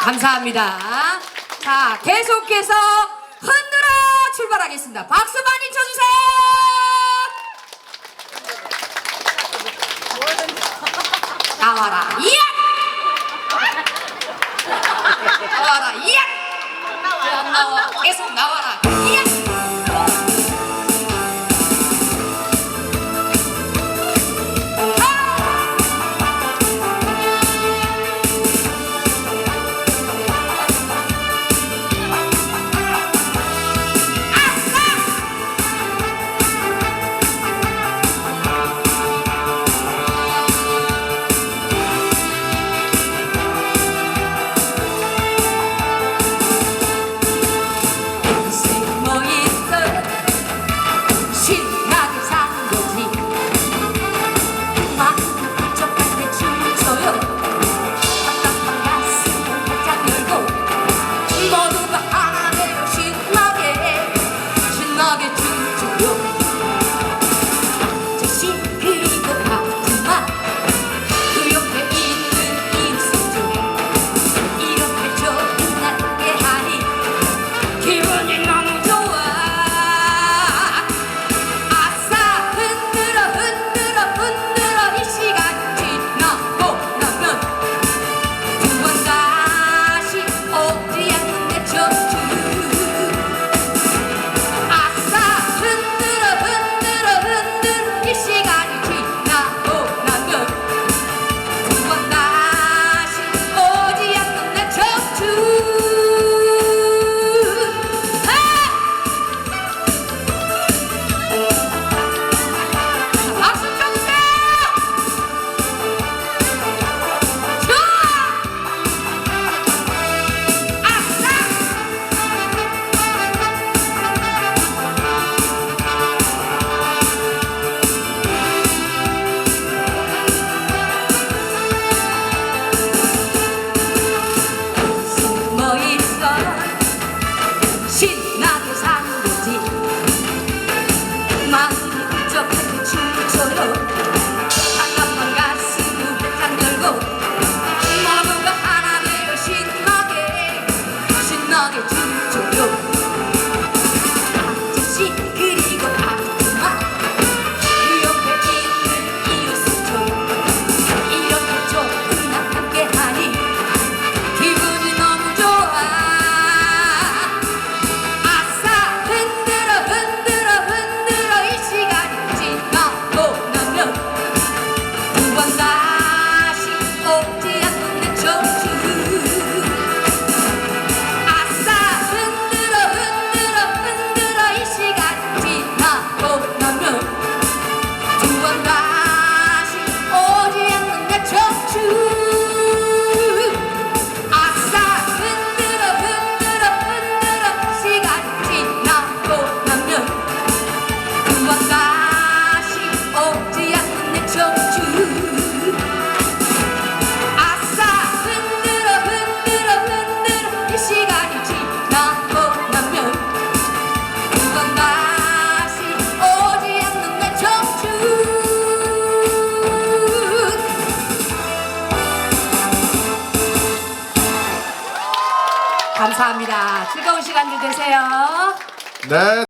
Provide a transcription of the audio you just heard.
감사합니다. 자, 계속해서 흔들어 출발하겠습니다. 박수 많이 쳐주세요. 감사합니다. 즐거운 시간들 되세요. 네.